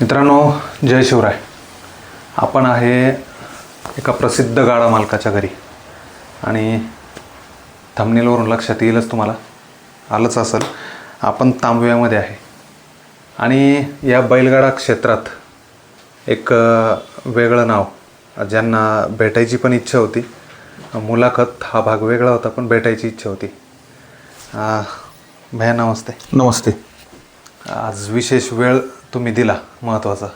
मित्रांनो जय शिवराय. आपण आहे एका प्रसिद्ध गाडा मालकाच्या घरी. आणि थंबनेलवरून लक्षात येईलच तुम्हाला. आलंच असेल. आपण तांबव्यामध्ये आहे. आणि या बैलगाडा क्षेत्रात एक वेगळं नाव ज्यांना भेटायची पण इच्छा होती. मुलाखत हा भाग वेगळा होता पण भेटायची इच्छा होती. भैया नमस्ते. नमस्ते. आज विशेष वेळ तुम्ही दिला महत्त्वाचा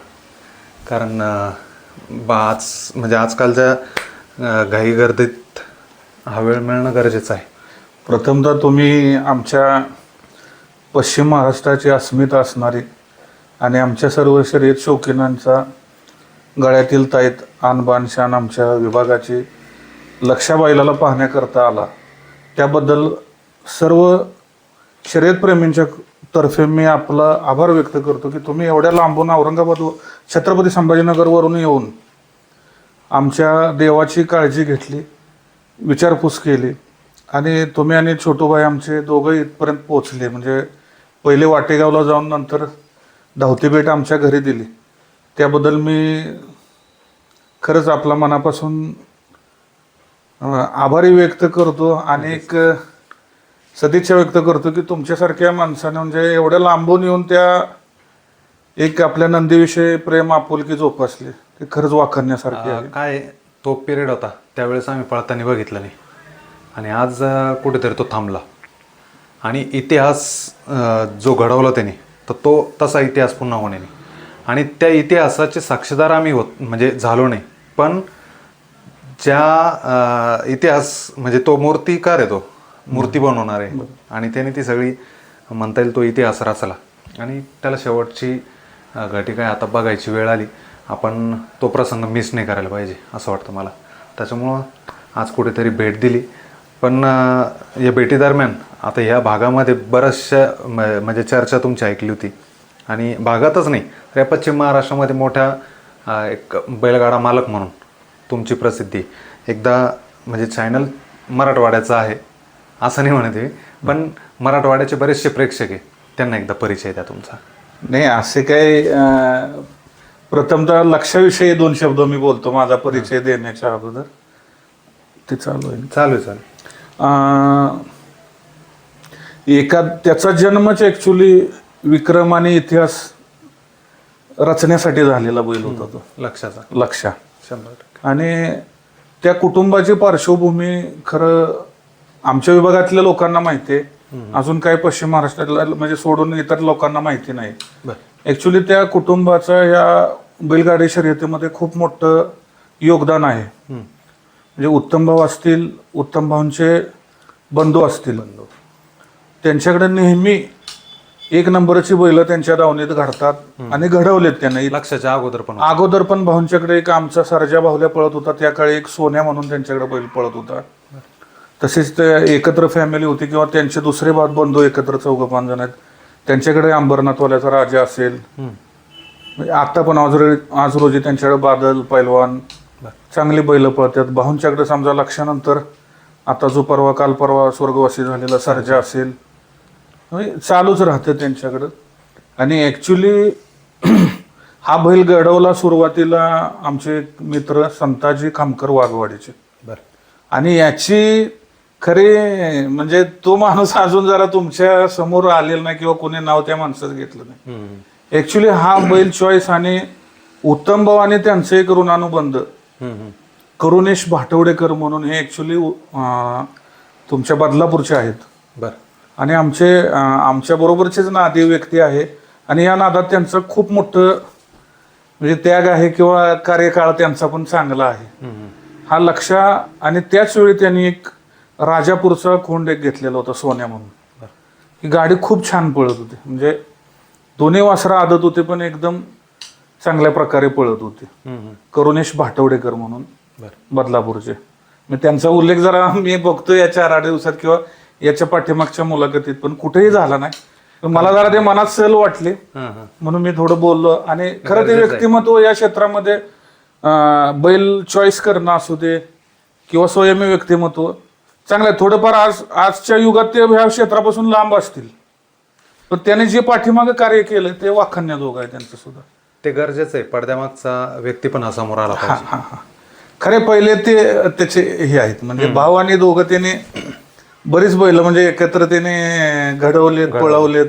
कारण बा आज म्हणजे आजकालच्या घाईगर्दीत घाई गर्दीत हा वेळ मिळणं गरजेचं आहे. प्रथमतः तुम्ही आमच्या पश्चिम महाराष्ट्राची अस्मिता असणारी आणि आमच्या सर्व शर्यत शौकीनांचा गळ्यातील ताईत आणबाण शान आमच्या विभागाची लक्षाबाईला पाहण्याकरता आला. त्याबद्दल सर्व शर्यतप्रेमींच्या तर्फे मी आपला आभार व्यक्त करतो की तुम्ही एवढ्या लांबून औरंगाबाद व- छत्रपती संभाजीनगरवरून येऊन आमच्या देवाची काळजी घेतली विचारपूस केली आणि तुम्ही आणि छोटूबाई आमचे दोघं इथपर्यंत पोचले म्हणजे पहिले वाटेगावला जाऊन नंतर धावती भेट आमच्या घरी दिली. त्याबद्दल मी खरंच आपला मनापासून आभारी व्यक्त करतो आणि एक सदिच्छा व्यक्त करतो की तुमच्यासारख्या माणसाने म्हणजे एवढ्या लांबून येऊन त्या एक आपल्या नंदीविषयी प्रेम आपुलकी जोपासली. ते खरंच आहे. अं, काय तो पिरियड होता. त्यावेळेस आम्ही पळताना बघितलं नाही. आणि आज अं, कुठेतरी तो थांबला. आणि इतिहास अं, जो घडवला त्याने तर तो तसा इतिहास पुन्हा होणे नाही. आणि त्या इतिहासाचे साक्षीदार आम्ही होत म्हणजे झालो नाही. पण ज्या अं, इतिहास म्हणजे तो मूर्तिकार आहे तो मूर्ती बनवणार आहे. आणि त्याने ती सगळी म्हणता येईल तो इतिहास रचला. आणि त्याला शेवटची घटी काय आता बघायची वेळ आली. आपण तो प्रसंग मिस नाही करायला पाहिजे असं वाटतं मला. त्याच्यामुळं आज कुठेतरी भेट दिली. पण या भेटीदरम्यान आता ह्या भागामध्ये बऱ्याचशा म- म्हणजे चर्चा तुमची ऐकली होती. आणि भागातच नाही तर या पश्चिम महाराष्ट्रामध्ये मोठ्या एक बैलगाडा मालक म्हणून तुमची प्रसिद्धी. एकदा म्हणजे चॅनल मराठवाड्याचं आहे. असं नाही म्हणत आहे पण मराठवाड्याचे बरेचसे प्रेक्षक आहे त्यांना एकदा परिचय द्या तुमचा. नाही असे काही प्रथमतः लक्षाविषयी दोन शब्द मी बोलतो माझा परिचय देण्याच्या अगोदर. ते चालू आहे चालू आहे चालू एका त्याचा जन्मच ॲक्च्युली विक्रम आणि इतिहास रचण्यासाठी झालेला बैल होता तो. लक्षाचा. लक्षा. शंभर आणि त्या कुटुंबाची पार्श्वभूमी खरं आमच्या विभागातल्या लोकांना माहिती आहे. अजून काही पश्चिम महाराष्ट्रातल्या म्हणजे सोडून इतर लोकांना माहिती नाही. ऍक्च्युली त्या कुटुंबाचं या बैलगाडी शर्यतीमध्ये खूप मोठं योगदान आहे. म्हणजे उत्तम भाऊ असतील उत्तम भाऊंचे बंधू असतील. त्यांच्याकडे नेहमी एक नंबरची बैल त्यांच्या दावणीत घडतात आणि घडवलेत त्यांनी. लक्षाच्या अगोदर पण अगोदर पण भाऊंच्याकडे एक आमचा सरजा बाहुल्या पळत होता. त्या काळी एक सोन्या म्हणून त्यांच्याकडे बैल पळत होता. तसेच ते एकत्र फॅमिली होती किंवा त्यांचे दुसरे भात बंधू एकत्र चौघ पाच जण आहेत. त्यांच्याकडे अंबरनाथवाल्याचा राजा असेल. म्हणजे आता पण आज आज रोजी त्यांच्याकडे बादल पैलवान चांगली बैल पळतात. भाऊंच्याकडे समजा लक्षानंतर आता जो परवा काल परवा स्वर्गवासी झालेला सर्जा असेल. म्हणजे चालूच राहतं त्यांच्याकडं. आणि ॲक्च्युली हा बैल घडवला सुरुवातीला आमचे मित्र संताजी खामकर वाघवाडीचे. बरं. आणि याची खरे म्हणजे तो माणूस अजून जरा तुमच्यासमोर आलेला नाही किंवा कोणी नाव त्या माणसाचं घेतलं नाही. ऍक्च्युली हा बैल चॉईस आणि उत्तम भाऊ आणि त्यांचे हम्म, हम्म. करुणेश भाटवडेकर म्हणून हे ऍक्च्युली तुमच्या बदलापूरचे आहेत बरं आणि आमचे आमच्या बरोबरचेच नादी व्यक्ती आहे आणि या नादात त्यांचं खूप मोठं म्हणजे त्याग आहे किंवा कार्यकाळ त्यांचा पण चांगला आहे. हा लक्षा आणि त्याच वेळी त्यांनी एक राजापूरचा खोंड एक घेतलेला होता सोन्या म्हणून. ही गाडी खूप छान पळत होती. म्हणजे दोन्ही वासरा आदत होते पण एकदम चांगल्या प्रकारे पळत होते. करुणेश भाटवडेकर म्हणून बदलापूरचे. मी त्यांचा उल्लेख जरा मी बघतो या चार आठ दिवसात किंवा याच्या पाठीमागच्या मुलाखतीत पण कुठेही झाला नाही. मला जरा ते मनात सहल वाटली. म्हणून मी थोडं बोललो. आणि खरं ते व्यक्तिमत्व या क्षेत्रामध्ये बैल चॉईस करणं असू दे किंवा स्वयंमी व्यक्तिमत्व चांगलं आहे. थोडंफार आज आजच्या युगात ते ह्या क्षेत्रापासून लांब असतील. पण त्याने जे पाठीमागे कार्य केलं ते वाखाणण्याजोग आहे त्यांचं सुद्धा. ते गरजेचं आहे. पडद्यामागचा व्यक्ती पण हा समोर आला हा पाहिजे. हा हा. खरे पहिले ते त्याचे हे आहेत. म्हणजे भाऊ आणि दोघं त्याने बरीच बैल म्हणजे एकत्र त्याने घडवलेत. पळवलेत.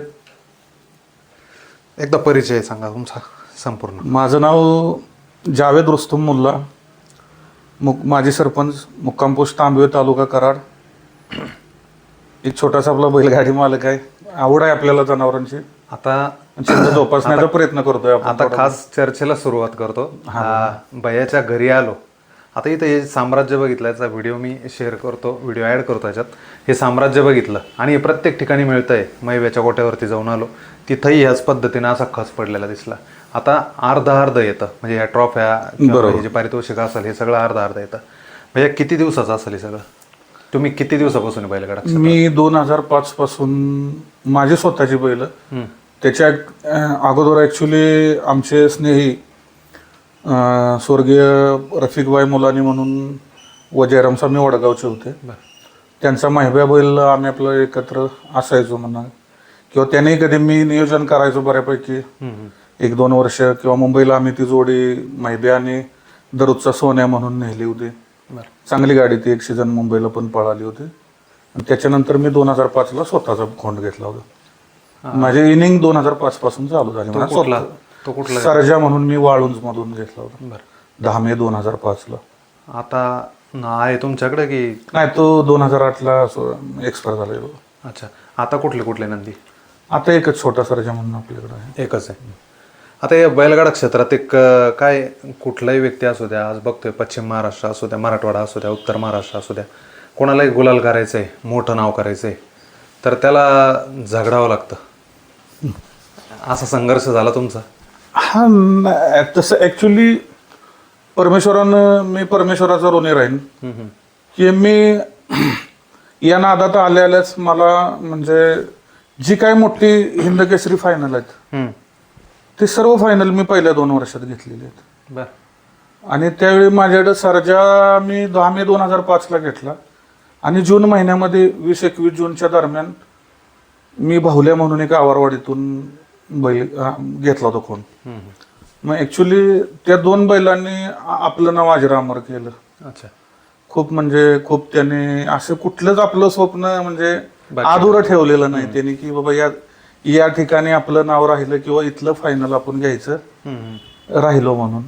एकदा परिचय सांगा तुमचा संपूर्ण. माझं नाव जावेद रुस्तुम मुल्ला. मुक माजी सरपंच मुक्काम पोस्ट तांबवे तालुका कराड. एक छोटासा आपला बैलगाडी मालक आहे. आवड आहे आपल्याला जनावरांची. आता छंद जोपासण्याचा प्रयत्न करतोय आपण आता खास चर्चेला सुरुवात करतो. आ, भैयाच्या घरी आलो. आता इथं हे साम्राज्य बघितलं याचा व्हिडिओ मी शेअर करतो व्हिडिओ ॲड करतो याच्यात हे साम्राज्य बघितलं आणि हे प्रत्येक ठिकाणी मिळतंय. मैव्याच्या गोट्यावरती जाऊन आलो. तिथंही ह्याच पद्धतीनं असा खच पडलेला दिसला. आता अर्ध अर्ध येतं. म्हणजे ह्या ट्रॉफ्या हे जे पारितोषिक असेल हे सगळं अर्ध अर्ध येतं. भैया किती दिवसाचं असेल हे सगळं? तुम्ही किती दिवसापासून आहे बैलगाडा मी दोन हजार पाच पासून माझी स्वतःची बैल. त्याच्या अगोदर ऍक्च्युली आमचे स्नेही स्वर्गीय रफिकबाई मुलानी म्हणून व जयराम स्वामी वडगावचे होते. त्यांचा माहिब्या बैल आम्ही आपलं एकत्र असायचो म्हणा. किंवा त्याने कधी मी नियोजन करायचो बऱ्यापैकी. एक दोन वर्ष किंवा मुंबईला आम्ही ती जोडी माहिब्या आणि दररोजचा सोन्या म्हणून नेली होती. चांगली गाडी ती एक सीझन मुंबईला पण पळाली होती. आणि त्याच्यानंतर मी दोन हजार पाचला स्वतःचा खोंड घेतला होता. माझी इनिंग दोन हजार पाच पासून चालू झाली. मला स्वतः- सरजा म्हणून मी वाळुंज मधून घेतला होता. दहा मे दोन हजार पाचला आता आहे तुमच्याकडे की? नाही तो दोन हजार आठला एक्सपायर झालेलो अच्छा. आता कुठले कुठले नंदी? आता एकच छोटा सरजा म्हणून आपल्याकडे आहे. एकच आहे. आता या बैलगाडा क्षेत्रात एक अं, काय कुठलाही व्यक्ती असू द्या आज बघतोय पश्चिम महाराष्ट्र असू द्या मराठवाडा असू द्या उत्तर महाराष्ट्र असू द्या कोणालाही गुलाल करायचं आहे मोठं नाव करायचं आहे तर त्याला झगडावं लागतं. असा संघर्ष झाला तुमचा? हा न- तसं ऍक्च्युली परमेश्वरानं मी परमेश्वराचा ऋणी राहीन. की मी या नादात आल्या आल्याच मला म्हणजे जी काय मोठी हिंद केसरी फायनल आहेत. हम्म. ते सर्व फायनल मी पहिल्या दोन वर्षात घेतलेले आहेत. बर. आणि त्यावेळी माझ्याकडे सरजा मी दहा मे दोन हजार पाचला घेतला. आणि जून महिन्यामध्ये वीस एकवीस जूनच्या दरम्यान मी भावल्या म्हणून एक आवारवाडीतून बैल अं, घेतला होता कोण हम्म. मग ऍक्च्युली त्या दोन बैलांनी आ- आपलं नाव अजरामर केलं. अच्छा. खूप म्हणजे खूप त्याने असं कुठलंच आपलं स्वप्न म्हणजे अधुरं ठेवलेलं नाही. त्यांनी की बाबा या या ठिकाणी आपलं नाव राहिलं किंवा इथलं फायनल आपण घ्यायचं. राहिलो म्हणून.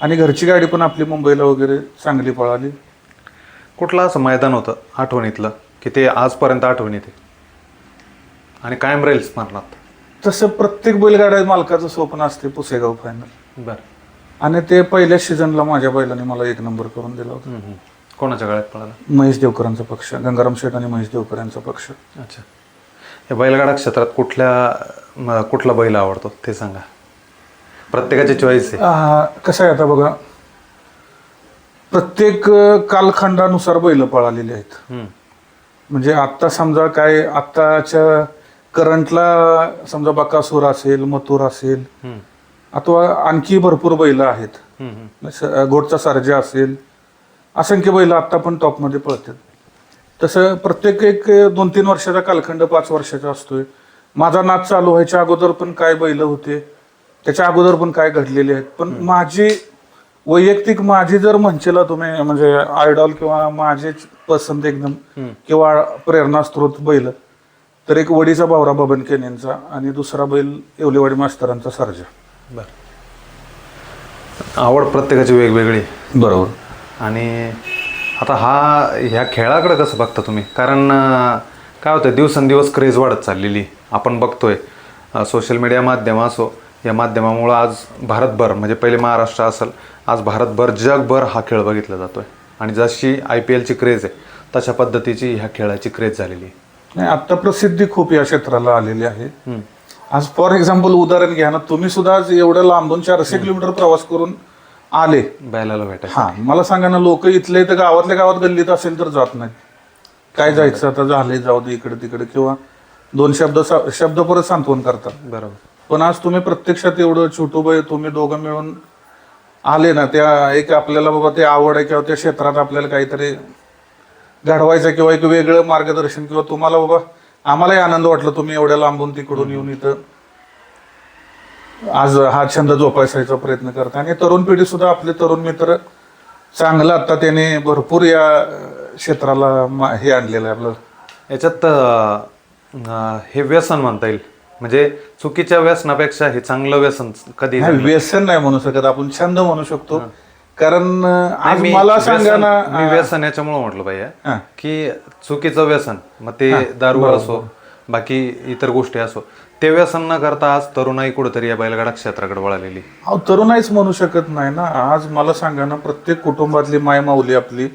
आणि घरची गाडी पण आपली मुंबईला वगैरे चांगली पळाली. कुठलं असं मैदान होतं आठवणीतलं? की ते आजपर्यंत आठवणीत आहे? आणि कायम राहील स्मरणात? तसं प्रत्येक बैलगाड्या मालकाचं स्वप्न असते पुसेगाव फायनल बर. आणि ते पहिल्या सीझनला माझ्या बैलाने मला एक नंबर करून दिला होता. कोणाच्या गळ्यात पळाला? महेश देवकरांचा पक्ष गंगाराम शेठ आणि महेश देवकर यांचा पक्ष. अच्छा. या बैलगाडा क्षेत्रात कुठल्या कुठला बैल आवडतो? ते सांगा. प्रत्येकाची चॉईस आहे. कसं आहे आता बघा. प्रत्येक कालखंडानुसार बैल पळालेली आहेत. म्हणजे आत्ता समजा काय आत्ताच्या करंटला समजा बकासूर असेल मथुर असेल. अथवा आणखी भरपूर बैल आहेत. गोडचा सर्जा असेल असंख्य बैल आत्ता पण टॉपमध्ये पळतात. तसं प्रत्येक एक दोन तीन वर्षाचा कालखंड पाच वर्षाचा असतोय. माझा नाच चालू व्हायच्या अगोदर पण काय बैल होते त्याच्या अगोदर पण काय घडलेले आहेत. पण माझी वैयक्तिक माझी जर म्हणशीला तुम्ही म्हणजे आयडॉल किंवा माझीच पसंत एकदम किंवा प्रेरणास्त्रोत बैल तर एक वडीचा बावरा बबन केनेंचा आणि दुसरा बैल येवलेवाडी मास्तरांचा सर्जा. आवड प्रत्येकाची वेगवेगळी. बरोबर. आणि आता हा ह्या खेळाकडे कसं बघता तुम्ही? कारण काय होतं दिवसेंदिवस क्रेज वाढत चाललेली. आपण बघतोय सोशल मीडिया माध्यम असो या माध्यमामुळं आज भारतभर म्हणजे पहिले महाराष्ट्र असेल आज भारतभर जगभर हा खेळ बघितला जातोय. आणि जशी आय पी एलची क्रेज आहे तशा पद्धतीची ह्या खेळाची क्रेज झालेली आहे. नाही आता प्रसिद्धी खूप या क्षेत्राला आलेली आहे. आज फॉर एक्झाम्पल उदाहरण घ्या ना तुम्ही सुद्धा आज एवढं लांबून चारशे किलोमीटर प्रवास करून आले. बैलाला भेटायचं. हा मला सांगा ना लोक इथले तर गावातल्या गावात गल्लीत असेल तर जात नाहीत. काय जायचं आता? झाले जाऊ दे इकडे तिकडे. किंवा दोन शब्द सा- शब्द परत सांत्वन करतात. बरोबर. पण आज तुम्ही प्रत्यक्षात एवढं छोटू बाई तुम्ही दोघं मिळून आले ना त्या एक आपल्याला बाबा ते आवड आहे किंवा त्या क्षेत्रात आपल्याला काहीतरी घडवायचं किंवा एक वेगळं मार्गदर्शन किंवा तुम्हाला बाबा आम्हालाही आनंद वाटला तुम्ही एवढ्या लांबून तिकडून येऊन इथं आज हा छंद जोपासायचा प्रयत्न करतात आणि तरुण पिढी सुद्धा आपले तरुण मित्र चांगलं आता त्याने भरपूर या क्षेत्राला हे आणलेलं आहे आपलं. याच्यात अं, हे व्यसन म्हणता येईल. म्हणजे चुकीच्या व्यसनापेक्षा हे चांगलं व्यसन कधी नाही, व्यसन नाही म्हणू शकत आपण छंद म्हणू शकतो. कारण अं, नाही, आज मी मला व्यसन- सांगा ना मी व्यसन याच्यामुळे म्हटलं पाहिजे हा. की चुकीचं व्यसन मग ते दारू असो बाकी इतर गोष्टी असो. ते व्यसन न करता आज तरुणाई कुठेतरी या बैलगाडा क्षेत्राकडे वळालेली. अहो तरुणाईच म्हणू शकत नाही ना. आज मला सांगा ना प्रत्येक कुटुंबातली माय माऊली आपली.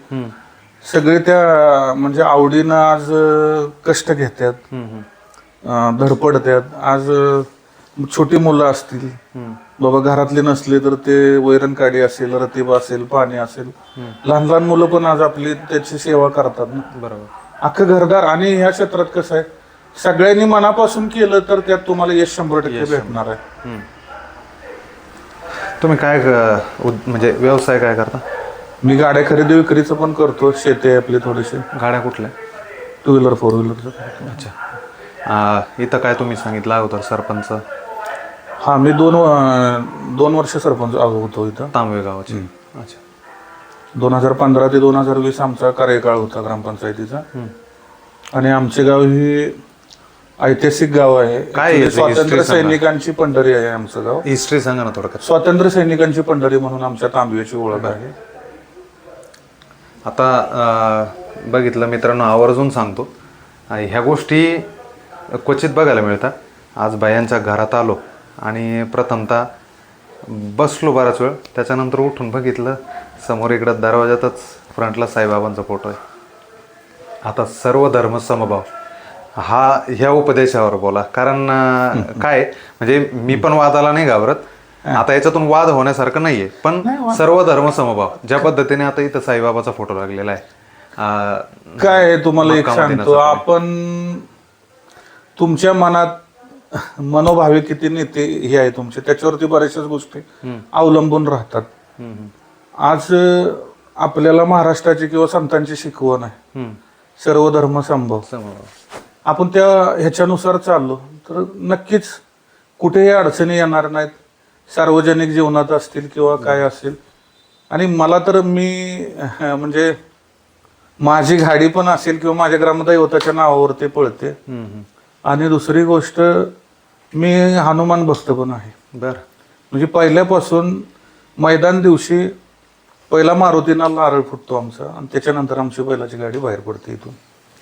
सगळे त्या म्हणजे आवडीनं आज कष्ट घेतात धडपडतात आज छोटी मुलं असतील. बाबा घरातले नसले तर ते वैरण काडी असेल रतीब असेल पाणी असेल. लहान लहान मुलं पण आज आपली त्याची सेवा करतात ना. बरोबर. अख्खं घरदार आणि ह्या क्षेत्रात कसं आहे? सगळ्यांनी मनापासून केलं तर त्यात तुम्हाला यश शंभर टक्के भेटणार आहे. तुम्ही काय क- उद- म्हणजे व्यवसाय काय करता? मी गाड्या खरेदी विक्रीचं पण करतो शेती आहे आपली थोडीशी. गाड्या कुठल्या? टू व्हीलर फोर व्हीलरचं अच्छा. इथं काय तुम्ही सांगितलं अगोदर सरपंच? हा मी दोन दोन वर्ष सरपंच होतो इथं. तांबवे गावाचे. अच्छा. दोन हजार पंधरा ते दोन हजार वीस आमचा कार्यकाळ होता ग्रामपंचायतीचा. आणि आमचे गाव ही ऐतिहासिक गाव आहे. काय Actually स्वातंत्र्य history सांगा. सैनिकांची पंढरी आहे आमचं गाव. हिस्ट्री सांगा ना थोडक्यात. स्वातंत्र्य सैनिकांची पंढरी म्हणून आमच्या तांबव्याची ओळख आहे. आता अं, बघितलं मित्रांनो आवर्जून सांगतो. ह्या गोष्टी क्वचित बघायला मिळतात. आज बायांच्या घरात आलो आणि प्रथमतः बसलो बराच वेळ. त्याच्यानंतर उठून बघितलं समोर इकडं दरवाजातच फ्रंटला साईबाबांचा फोटो आहे. आता सर्व धर्म समभाव. हा ह्या उपदेशावर बोला. कारण अं, काय म्हणजे मी पण वादाला नाही घाबरत. आता याच्यातून वाद होण्यासारखं नाहीये. पण सर्व धर्म समभाव ज्या पद्धतीने आता इथं साईबाबाचा फोटो लागलेला आहे अं, काय आहे तुम्हाला एक सांगतो. आपण तुमच्या मनात मनोभावे किती नेते हे आहे तुमचे त्याच्यावरती बऱ्याचशाच गोष्टी अवलंबून राहतात. हम्म, हम्म, आज अं, आपल्याला महाराष्ट्राची किंवा संतांची शिकवण आहे. हम्म. सर्व धर्म संभव समभाव. आपण त्या ह्याच्यानुसार चाललो. तर नक्कीच कुठेही अडचणी येणार नाहीत. सार्वजनिक जीवनात असतील किंवा काय असेल. आणि मला तर मी म्हणजे माझी गाडी पण असेल किंवा माझ्या ग्रामदैवताच्या नावावर ते पळते. आणि दुसरी गोष्ट मी हनुमान भक्त पण आहे. बरं. म्हणजे पहिल्यापासून मैदान दिवशी पहिला मारुतीला नारळ फुटतो आमचा. आणि त्याच्यानंतर आमची बैलाची गाडी बाहेर पडते इथून.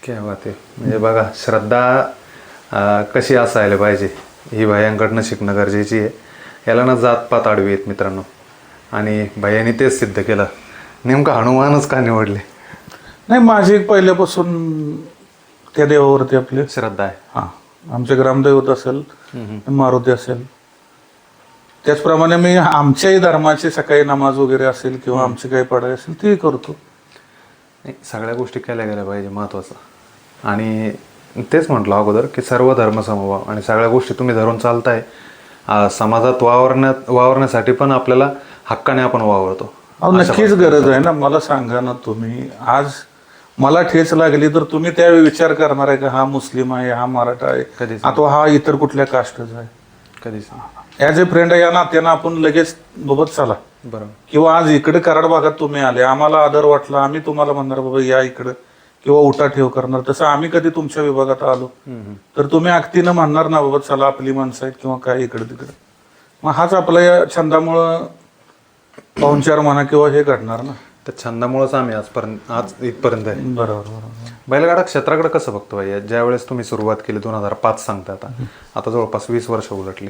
काय बात आहे म्हणजे बघा श्रद्धा कशी असायला पाहिजे? ही भयांकडनं शिकणं गरजेची आहे. याला ना जातपात आडवी आहेत मित्रांनो. आणि भैयानी तेच सिद्ध केलं. नेमकं हनुमानच का निवडले? नाही माझी पहिल्यापासून त्या देवावरती आपले श्रद्धा आहे. हा. आमचे ग्रामदैवत असेल मारुती असेल. त्याचप्रमाणे मी आमच्याही धर्माची सकाळी नमाज वगैरे असेल किंवा आमची काही पढाई असेल तीही करतो. सगळ्या गोष्टी केल्या गेल्या पाहिजे महत्त्वाचं आणि तेच म्हटलं अगोदर की सर्व धर्म समभाव आणि सगळ्या गोष्टी तुम्ही धरून चालताय समाजात वावरण्यात वावरण्यासाठी पण आपल्याला हक्काने आपण वावरतो. अहो नक्कीच गरज आहे ना. मला सांगा ना तुम्ही. आज मला ठेच लागली तर तुम्ही त्यावेळी विचार करणार आहे का हा मुस्लिम आहे हा मराठा आहे कधीच अथवा हा इतर कुठल्या कास्टचा आहे? कधीच ॲज ए फ्रेंड या नात्यानं आपण लगेच बाबत चला. बरोबर. किंवा आज इकडे कराड भागात तुम्ही आले आम्हाला आदर वाटला आम्ही तुम्हाला म्हणणार बाबा या इकडं. किंवा उठा ठेव करणार. तसं आम्ही कधी तुमच्या विभागात आलो. तर तुम्ही अगदीनं म्हणणार ना बाबा चला आपली माणसं आहेत किंवा काय इकडे तिकडे. मग हाच आपल्या या छंदामुळं पाहुणचार म्हणा किंवा हे घडणार ना. त्या छंदामुळेच आम्ही आजपर्यंत आज इथपर्यंत आहे. बरोबर बरोबर. बैलगाडा क्षेत्राकडे कसं बघतो भैया ज्या वेळेस तुम्ही सुरुवात केली दोन हजार पाच सांगता आता आता जवळपास वीस वर्ष उलटली.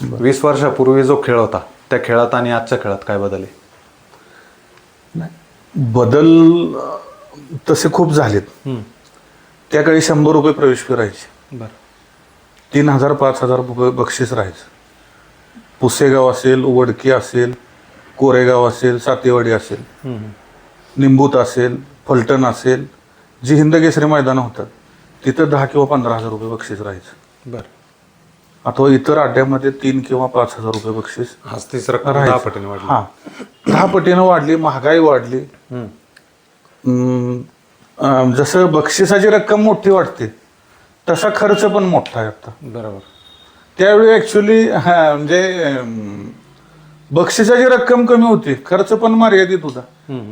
वीस वर्षापूर्वी जो खेळ होता त्या खेळात आणि आजच्या खेळात काय बदल आहे? बदल तसे खूप झालेत. त्या काळी शंभर रुपये प्रवेश फी राहायची. बरं. तीन हजार पाच हजार रुपये बक्षीस राहायचं. पुसेगाव असेल वडकी असेल कोरेगाव असेल सातेवाडी असेल निंबूत असेल फलटण असेल जी हिंद केसरी मैदानं होतात तिथं दहा किंवा पंधरा हजार रुपये बक्षीस राहायचं. बरं. अथवा इतर अड्ड्यामध्ये तीन किंवा पाच हजार रुपये बक्षीस दहा पटीने वाढली. हा. दहा पटीनं वाढली महागाई वाढली. अं, जसं बक्षिसाची रक्कम मोठी वाटते तसा खर्च पण मोठा आहे आता. बरोबर. त्यावेळी ऍक्च्युली म्हणजे अं, बक्षिसाची रक्कम कमी होती खर्च पण मर्यादित होता.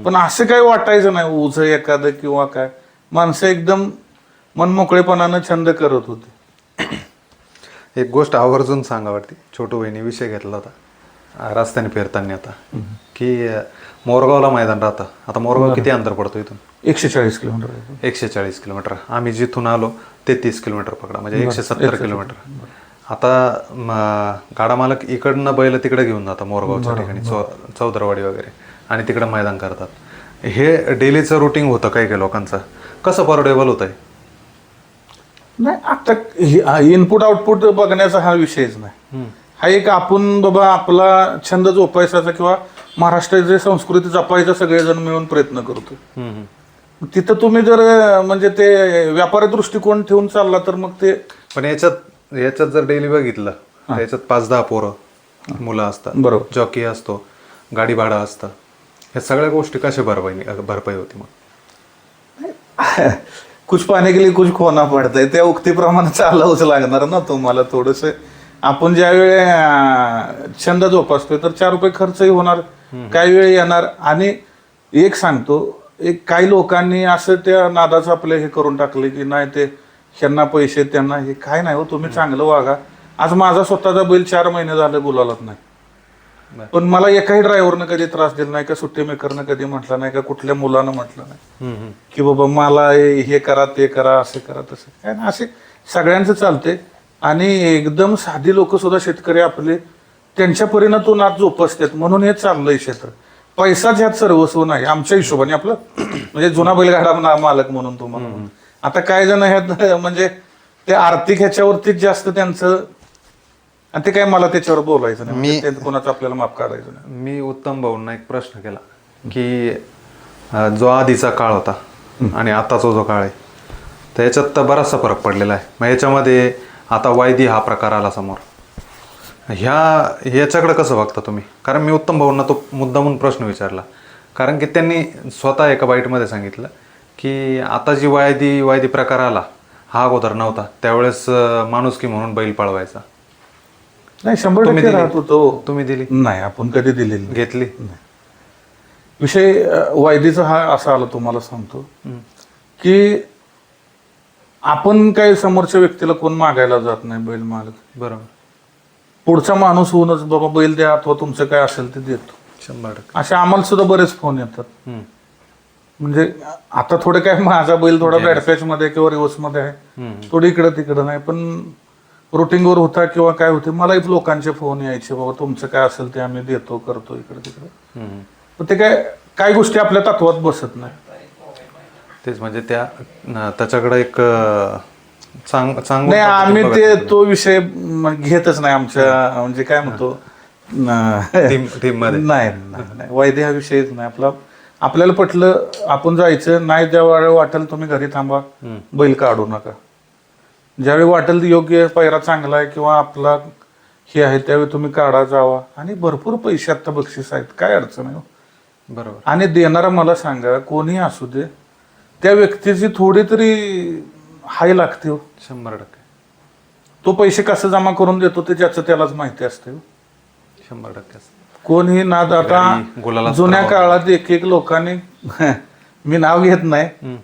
पण असं काही वाटायचं नाही उज एखादं किंवा काय. माणसं एकदम मनमोकळेपणानं छंद करत होते. एक गोष्ट आवर्जून सांगा वाटते छोटू बहिणी विषय घेतला होता अं, रस्त्याने फिरताना आता. की अं, मोरगावला मैदान राहतं. आता मोरगाव किती अंतर पडतो इथून? एकशे चाळीस किलोमीटर आहे. एकशे चाळीस किलोमीटर. आम्ही जिथून आलो ते तीस किलोमीटर पकडा. म्हणजे एकशे सत्तर किलोमीटर. आता गाडा मालक इकडनं बैल तिकडे घेऊन जातात मोरगावच्या ठिकाणी चौ चौदरवाडी वगैरे. आणि तिकडं मैदान करतात. हे डेलीचं रुटीन होतं काही काही लोकांचं. कसं परवडेबल होतं नाही आता इनपुट आउटपुट बघण्याचा हा विषयच नाही. हा एक आपण बाबा आपला छंद जोपासायचा किंवा महाराष्ट्राची संस्कृती जपायचा सगळेजण मिळून प्रयत्न करतो. तिथं तुम्ही जर म्हणजे ते व्यापारी दृष्टिकोन ठेवून चालला तर मग ते पण याच्यात याच्यात जर डेली बघितलं याच्यात पाच दहा पोरं मुलं असतात. बरोबर. जॉकी असतो गाडी भाडं असतं. ह्या सगळ्या गोष्टी कशा भरपाई भरपाई होती मग? कुछ पाने के लिए कुछ खोना पडतंय. त्या उक्तीप्रमाणे चालावंच लागणार ना तुम्हाला थोडस. आपण ज्यावेळी अं, छंद जोपासतोय तर चार रुपये खर्चही होणार काही वेळ येणार. आणि एक सांगतो एक काही लोकांनी असं त्या नादाचं आपलं हे करून टाकले की नाही ते ह्यांना पैसे त्यांना हे काय नाही हो तुम्ही चांगलं वागा. आज माझा स्वतःचा बैल चार महिने झाले बोलावलाच नाही. पण मला एकाही ड्रायव्हरनं कधी त्रास दिला नाही का सुट्टी मेकरनं कधी म्हटलं नाही का कुठल्या मुलानं म्हटलं नाही. की बाबा मला हे हे करा ते करा असं करा तसं. काय ना असे सगळ्यांचं चालते आणि एकदम साधी लोक सुद्धा शेतकरी आपले त्यांच्या परिणातून आज जोपासतात. म्हणून हे चाललंय क्षेत्र. पैसाच ह्यात सर्वस्व नाही आमच्या हिशोबाने आपलं. म्हणजे जुना बैलगाडा म्हणा मालक म्हणून तुम्हाला. म्हणून. आता काय जण ह्यात म्हणजे ते आर्थिक ह्याच्यावरतीच जास्त त्यांचं आणि ते काय मला त्याच्यावर बोलायचं नाही. म्हणजे ते कोणाचं आपल्याला माफ काढायचं नाही. मी उत्तम भाऊंना एक प्रश्न केला की जो आधीचा काळ होता आणि आताचा जो काळ आहे तर याच्यात तर बराचसा फरक पडलेला आहे. मग याच्यामध्ये आता वायदी हा प्रकार आला समोर. ह्या ह्याच्याकडे कसं बघता तुम्ही? कारण मी उत्तम भाऊंना तो मुद्दा म्हणून प्रश्न विचारला. कारण की त्यांनी स्वतः एका बाईटमध्ये सांगितलं की आता जी वायदी वायदी प्रकार आला हा अगोदर नव्हता. त्यावेळेस माणुसकी म्हणून बैल पळवायचा. नाही शंभर तुम्ही टक्के दिली? राहत होतो तुम्ही दिली? नाही आपण कधी दिलेली नाही. घेतली? विषय अ, वायदीचा हा असा आला तुम्हाला सांगतो की आपण काही समोरच्या व्यक्तीला कोण मागायला जात नाही बैल मालक? बरोबर. पुढचा माणूस होऊनच बाबा बैल द्या अथवा तुमचं काय असेल ते देतो. शंभर टक्के. असे आम्हाला सुद्धा बरेच फोन येतात. हम्म. म्हणजे आता थोडे काय माझा बैल थोडा बॅडपॅच मध्ये किंवा रिवर्समध्ये आहे. थोडी इकडं तिकडं नाही पण रुटीनवर होता किंवा काय होते मलाही लोकांचे फोन यायचे बाबा तुमचं काय असेल ते आम्ही देतो करतो इकडे तिकडे. हम्म. पण ते काय काही गोष्टी आपल्या तत्वात बसत नाही. तेच म्हणजे त्या त्याच्याकडे एक चांग नाही आम्ही ते तो विषय घेतच नाही आमच्या म्हणजे काय म्हणतो नाही नाही. वैद्य हा विषयच नाही. आपला आपल्याला पटलं आपण जायचं नाही ज्या वाटेल तुम्ही घरी थांबा. बैल काढू नका. ज्यावेळी वाटेल योग्य पैरा चांगला आहे किंवा आपला हे आहे त्यावेळी तुम्ही काढा जावा. आणि भरपूर पैसे आता बक्षीस आहेत. काय अडचण आहे हो. बरोबर. आणि देणारा मला सांगा कोणी असू दे त्या व्यक्तीची थोडी तरी हाय लागते हो. शंभर टक्के. तो पैसे कसं जमा करून देतो ते ज्याचं त्यालाच माहिती असते हो. शंभर टक्के कोणी नाद गाडी, आता जुन्या काळात एक एक लोकांनी मी नाव घेत नाही हम्म.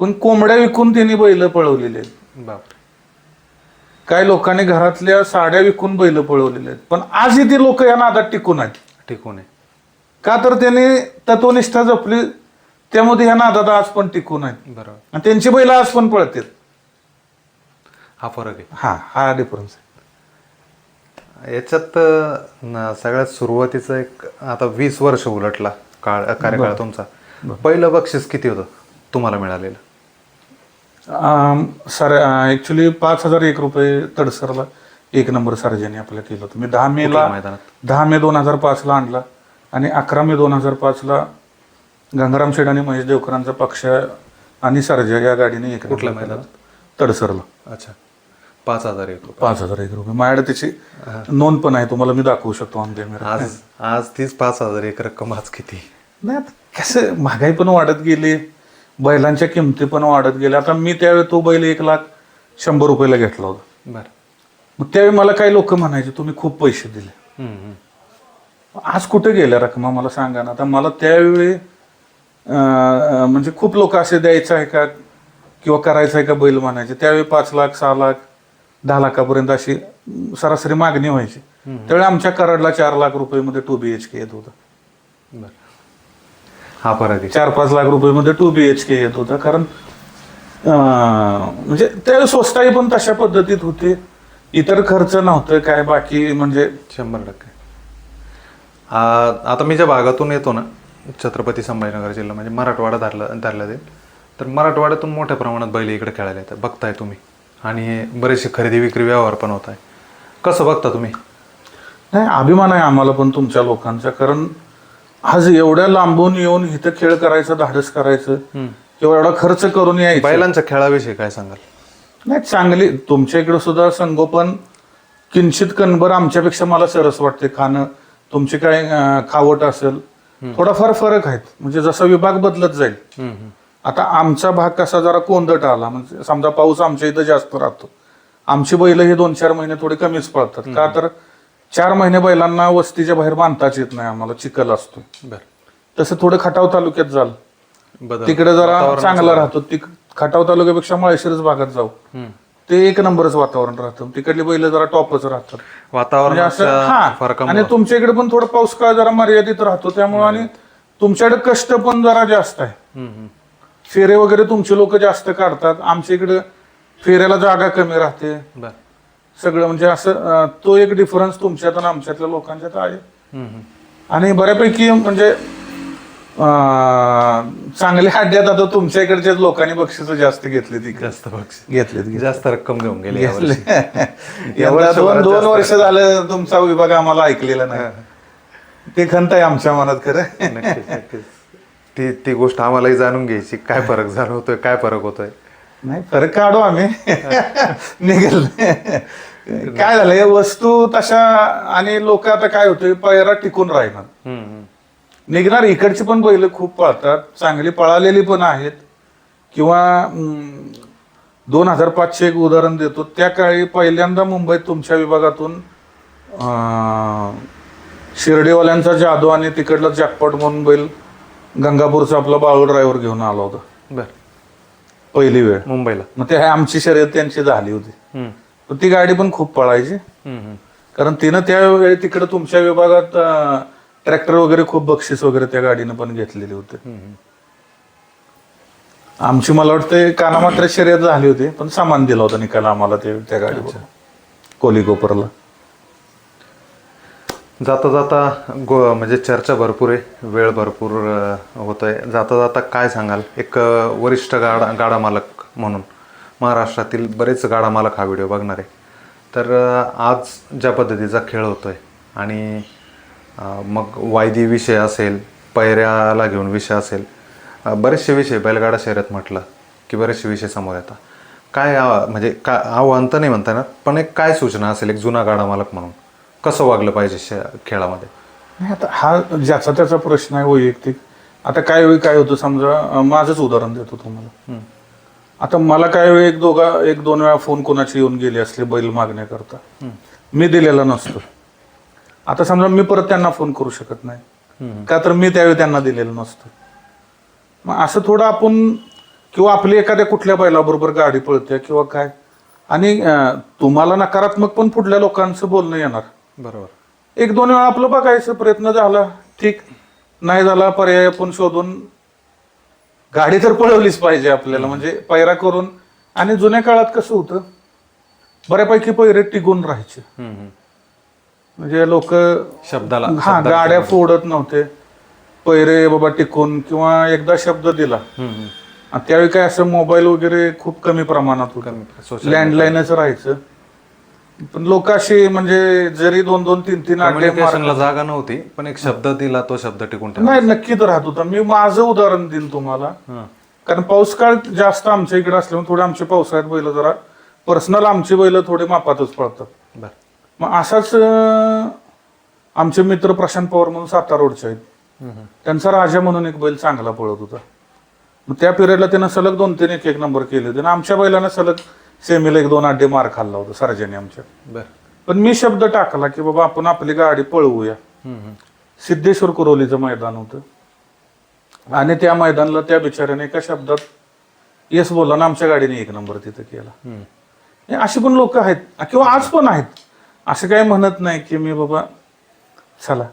पण कोंबड्या विकून त्यांनी बैल पळवलेले आहेत. बाप काही लोकांनी घरातल्या साड्या विकून बैल पळवलेले आहेत. पण आजही ती लोक या नादात टिकून आहेत. टिकून आहे का तर त्यांनी तत्वनिष्ठा जपली त्यामध्ये ह्या नादात आज पण टिकून आहेत. बरोबर. आणि त्यांची बैल आज पण पळतात हा फरक आहे. हा हा डिफरन्स आहे. याच्यात न- सगळ्यात सुरुवातीचं एक आता वीस वर्ष उलटला काळ कार्यकाळ तुमचा. पहिलं बक्षीस किती होतं तुम्हाला मिळालेलं? सर ऍक्च्युली पाच हजार एक रुपये तडसरला एक नंबर सर्जनी आपल्या केलं होतं. मी दहा मेला मैदानात? दहा मे दोन हजार पाचला आणला आणि अकरा मे दोन हजार पाचला गंगाराम शेठ आणि महेश देवकरांचा पक्ष आणि सर्जा या गाडीने एक कुठल्या. मैदानात? तडसरला. अच्छा. पाच हजार एक रुपये. पाच हजार एक रुपये. माझ्याकडे त्याची नोंद पण आहे तुम्हाला मी दाखवू शकतो ऑन कॅमेरा आज आज तीच पाच हजार एक रक्कम आज किती? नाही कसं महागाई पण वाढत गेली बैलांच्या किमती पण वाढत गेल्या. आता मी त्यावेळी तो बैल एक लाख शंभर रुपयाला घेतला होता. बरं. मग त्यावेळी मला काही लोक म्हणायचे तुम्ही खूप पैसे दिले. आज कुठे गेल्या रकमा मला सांगा ना. आता मला त्यावेळी म्हणजे खूप लोक असे द्यायचं आहे का किंवा करायचं आहे का बैल म्हणायचे. त्यावेळी पाच लाख सहा लाख दहा लाखापर्यंत अशी सरासरी मागणी व्हायची. त्यावेळी आमच्या कराडला चार लाख रुपये टू बी एच के येत होता. हा फरक आहे. चार पाच लाख रुपये टू बी एच के येत होता. कारण म्हणजे त्यावेळी स्वस्ताई पण तशा पद्धतीत होते. इतर खर्च नव्हतं. काय बाकी म्हणजे शंभर टक्के. आता मी ज्या भागातून येतो ना छत्रपती संभाजीनगर जिल्हा म्हणजे मराठवाडा धरला धरला जाईल तर मराठवाड्यातून मोठ्या प्रमाणात बैल इकडे खेळायला येतात. बघताय तुम्ही. आणि बरेचसे खरेदी विक्री व्यवहार पण होत आहे. कसं बघता तुम्ही? नाही अभिमान आहे आम्हाला पण तुमच्या लोकांचा. कारण आज एवढ्या लांबून येऊन इथं खेळ करायचं धाडस करायचं किंवा एवढा खर्च करून यायचं. बैलांच्या खेळाविषयी काय सांगाल? नाही चांगली. तुमच्या इकडे सुद्धा संगोपन किंचित कणभर आमच्यापेक्षा मला सरस वाटते. खाणं तुमची काय खावट असेल थोडाफार फरक आहेत. म्हणजे जसा विभाग बदलत जाईल. आता आमचा भाग कसा जरा कोंदट आला. म्हणजे समजा पाऊस आमच्या इथं जास्त राहतो. आमची बैल हे दोन चार महिने थोडे कमीच पळतात. का तर चार महिने बैलांना वस्तीच्या बाहेर बांधताच येत नाही आम्हाला चिखल असतो तसं थोडं खटाव तालुक्यात झालं तिकडे जरा चांगला राहतो. तिक खटाव तालुक्यापेक्षा माळशिरस भागात जाऊ. ते एक नंबरच वातावरण राहतं. तिकडली बैल जरा टॉपच राहतात. म्हणजे असं हा. फरकामुळे. आणि तुमच्या इकडे पण थोडं पाऊस काळ जरा मर्यादित राहतो. त्यामुळे आणि तुमच्याकडे कष्ट पण जरा जास्त आहे. फेरे वगैरे तुमचे लोक जास्त काढतात. आमच्या इकडे फेऱ्याला जागा कमी राहते. बरं. सगळं म्हणजे असं अं, तो एक डिफरन्स तुमच्यात आणि आमच्यातल्या लोकांच्यात आहे. हम्म, हम्म. आणि बऱ्यापैकी म्हणजे चांगल्या अड्ड्यात आता तुमच्या इकडच्या लोकांनी बक्षीस जास्त घेतली ती जास्त बक्षीस. घेतलेत जास्त रक्कम घेऊन गेले. यंदा दोन दोन वर्ष झालं तुमचा विभाग आम्हाला ऐकलेला नाही. ते खंत आहे आमच्या मनात खरं. ती ती गोष्ट आम्हालाही जाणून घ्यायची. काय फरक जाणवतोय काय फरक होतोय? नाही फरक काढू आम्ही. निघेल. काय झालंय वस्तू तशा आणि लोक आता काय होते पैरा टिकून हम्म. निघणार. इकडची पण बैल खूप पळतात. चांगली पळालेली पण आहेत. किंवा दोन हजार पाचशे एक उदाहरण देतो. त्या काळी पहिल्यांदा मुंबईत तुमच्या विभागातून शिर्डीवाल्यांचा जादू आणि तिकडला जॅकपॉट म्हणून बैल गंगापूरचा आपला बाळू ड्रायव्हर घेऊन आला होता. बर. पहिली वेळ. मुंबईला. मग ते आमची शर्यत त्यांची झाली होती. ती गाडी पण खूप पळायची. कारण तिनं त्यावेळी तिकडे तुमच्या विभागात ट्रॅक्टर वगैरे खूप बक्षीस वगैरे त्या गाडीनं पण घेतलेली होते. आमची मला वाटतं कानामात्र शर्यत झाली होती पण सामान दिलं होतं निकाल आम्हाला ते त्या गाडीवर. कोली कोपरला जाता जाता गो म्हणजे चर्चा भरपूर आहे वेळ भरपूर अं, होतोय. जाता जाता काय सांगाल? एक वरिष्ठ गाडा गाडा मालक म्हणून. महाराष्ट्रातील बरेच गाडा मालक हा व्हिडिओ बघणार. आहे तर आज ज्या पद्धतीचा खेळ होतोय आणि अं, मग वायदी विषय असेल पैऱ्याला घेऊन विषय असेल बरेचसे विषय बैलगाडा शर्यत म्हटलं की बरेचसे विषय समोर येतात. काय म्हणजे काय आव्हान तर नाही म्हणता येणार पण एक काय सूचना असेल एक जुना गाडा मालक म्हणून? कसं वागलं पाहिजे शे- खेळामध्ये? नाही आता हा ज्याचा त्याचा प्रश्न आहे वैयक्तिक आता काय वेळी काय होतं समजा माझंच उदाहरण देतो तुम्हाला. आता मला काय वेळी एक दोघा एक दोन वेळा फोन कोणाचे येऊन गेले असले बैल मागण्याकरता? मी दिलेला नसतो. आता समजा मी परत त्यांना फोन करू शकत नाही. का तर मी त्यावेळी त्यांना दिलेलं नसतं. मग असं थोडं आपण किंवा आपली एखाद्या कुठल्या बैलाबरोबर गाडी पळते किंवा काय. आणि तुम्हाला नकारात्मक पण पुढल्या लोकांचं बोलणं येणार. बरोबर. एक दोन वेळा आपलं बघायचं प्रयत्न झाला ठीक. नाही झाला पर्याय आपण शोधून गाडी तर पळवलीच पाहिजे आपल्याला. म्हणजे पैरा करून आणि जुन्या काळात कसं होतं बऱ्यापैकी पैरे टिकून राहायचे. म्हणजे लोक शब्दाला हा गाड्या फोडत नव्हते. पैरे बाबा टिकून किंवा एकदा शब्द दिला. हम्म, हम्म. आणि त्यावेळी काय असं मोबाईल वगैरे खूप कमी प्रमाणात होतं. लँडलाईनच राहायचं. पण लोक अशी म्हणजे जरी दोन दोन तीन तीन आठ कम्युनिकेशनला जागा नव्हती पण एक शब्द दिला तो शब्द टिकून नाही नक्कीच राहत होता. मी माझं उदाहरण देईन तुम्हाला. हं. कारण पाऊस काळ जास्त आमच्या इकडे असल्यामुळे थोडे आमचे पावसाळ्यात बैल जरा पर्सनल आमची बैल थोडे मापातच पळतात. बर. मग असाच आमचे मित्र प्रशांत पवार म्हणून सातारा रोडचे आहेत. त्यांचा राजा म्हणून एक बैल चांगला पळत होता. मग त्या पिरियडला त्यानं सलग दोन तीन एक एक नंबर केले होते. आणि आमच्या बैलानं सलग सेमीला एक दोन अड्डे मार खाल्ला होता सर्जाने आमच्या. पण मी शब्द टाकला की बाबा आपण आपली गाडी पळवूया. सिद्धेश्वर कुरोलीचं मैदान होतं. आणि त्या मैदानाला त्या बिचाऱ्याने एका शब्दात येस बोलला ना आमच्या गाडीने एक नंबर तिथं केला. अशी पण लोक आहेत. किंवा आज पण आहेत. असं काही म्हणत नाही की मी बाबा चला.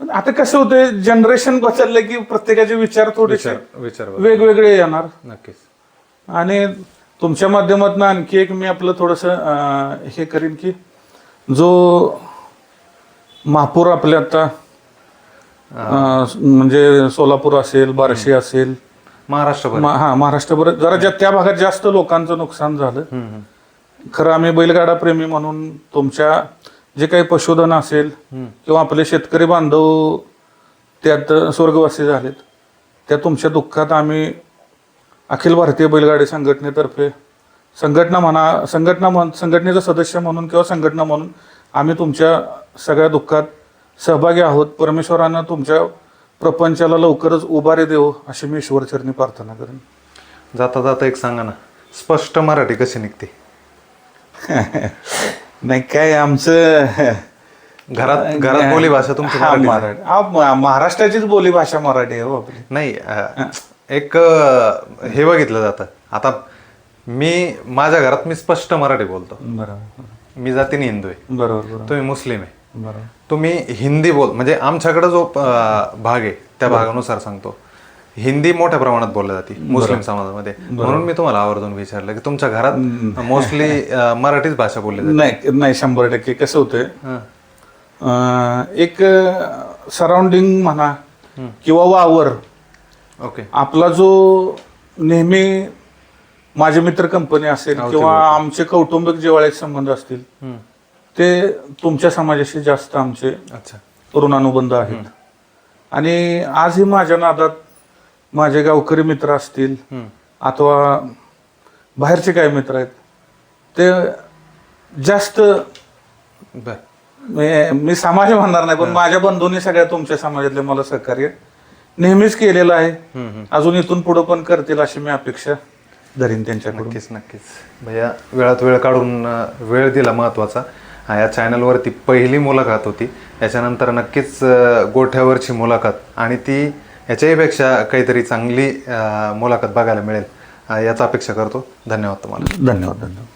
पण आता कसं होतंय जनरेशन बदललं की प्रत्येकाचे विचार थोडेसे विचार. वेगवेगळे येणार. नक्कीच. आणि तुमच्या माध्यमातून आणखी एक मी आपलं थोडस हे करीन की जो महापूर आपल्या आता म्हणजे सोलापूर असेल बार्शी असेल महाराष्ट्रभर. मा- हा महाराष्ट्रभर. जरा ज्या त्या भागात जास्त लोकांचं नुकसान झालं. खरं आम्ही बैलगाडा प्रेमी म्हणून तुमच्या जे काही पशुधन असेल. किंवा आपले शेतकरी बांधव त्यात स्वर्गवासी झालेत त्या तुमच्या दुःखात आम्ही अखिल भारतीय बैलगाडी संघटनेतर्फे संघटना म्हणा संघटना म्हण संघटनेचा सदस्य म्हणून किंवा संघटना म्हणून आम्ही तुमच्या सगळ्या दुःखात सहभागी आहोत. परमेश्वरानं तुमच्या प्रपंचाला लवकरच उभारे देव अशी मी ईश्वरचरणी प्रार्थना करेन. जाता जाता एक सांगा ना स्पष्ट मराठी कशी निघते? नाही काय आमचं घरात घरात बोली भाषा तुमची हा, मराठी मराठी हा, म- महाराष्ट्राचीच बोली भाषा मराठी आहे हो आपली. नाही अ, एक अ, हे बघितलं जातं. आता मी माझ्या घरात मी स्पष्ट मराठी बोलतो. बरोबर मी जातीने हिंदू आहे. बरोबर बरोबर. तुम्ही मुस्लिम आहे. बरोबर. तुम्ही हिंदी बोल म्हणजे आमच्याकडे जो अ, भाग आहे त्या भागानुसार सांगतो. हिंदी मोठ्या प्रमाणात बोलली जाते मुस्लिम समाजामध्ये. म्हणून मी तुम्हाला आवर्जून विचारलं की तुमच्या घरात मोस्टली मराठीच भाषा बोलली जाते. नाही नाही शंभर टक्के. कसं होतंय? एक सराउंडिंग म्हणा किंवा वावर. ओके. आपला जो नेहमी माझे मित्र कंपनी असेल किंवा आमचे कौटुंबिक जिव्हाळ्याचे संबंध असतील. ते तुमच्या समाजाशी जास्त आमचे अच्छा. ऋणानुबंध आहेत. आणि आजही माझ्या नादात माझे गावकरी मित्र असतील. अथवा बाहेरचे काही मित्र आहेत ते जास्त मी मी समाज म्हणणार नाही पण माझ्या बंधूंनी सगळ्या तुमच्या समाजातले मला सहकार्य नेहमीच केलेलं आहे. अजून इथून पुढे पण करतील अशी मी अपेक्षा धरीन त्यांच्याकडून. नक्कीच नक्कीच. भैया वेळात वेळ काढून वेळ दिला महत्त्वाचा हा, या चॅनलवरती पहिली मुलाखत होती. याच्यानंतर नक्कीच गोठ्यावरची मुलाखत. आणि ती याच्याहीपेक्षा काहीतरी चांगली मुलाखत बघायला मिळेल. याचा अपेक्षा करतो. धन्यवाद तुम्हाला. धन्यवाद धन्यवाद.